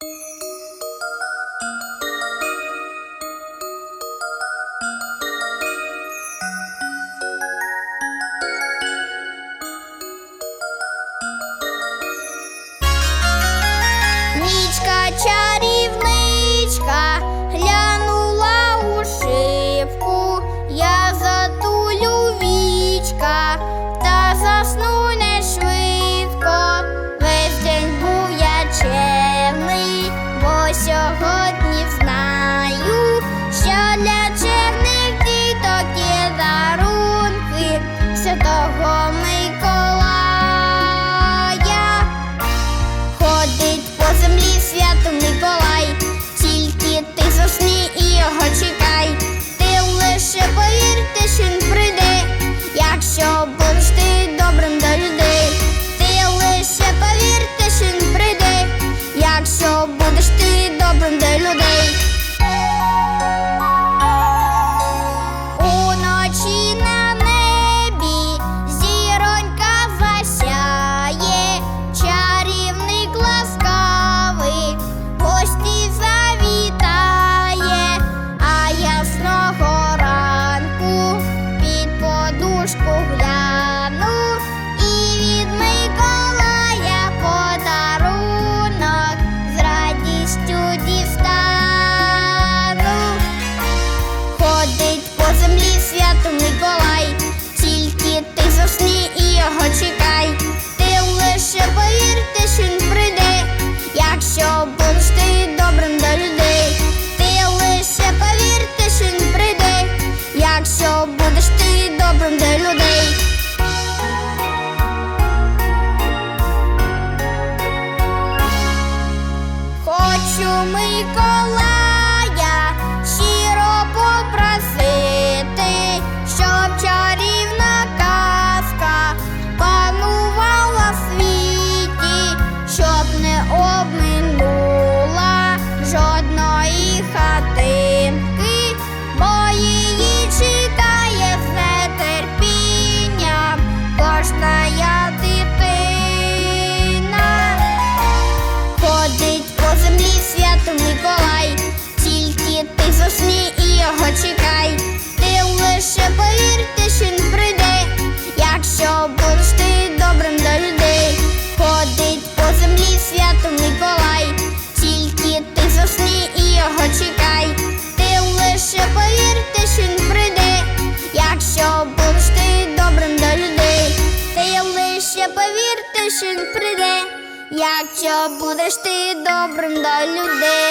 you México. ще повірте, що він прийде, якщо будеш ти добрим до людей, ходить по землі свято Миколай, тільки ти засни і його чекай, ти лише повірте, що він прийде, якщо будеш ти добрим до людей, ти лише повірте, що він прийде, якщо будеш ти добрим до людей.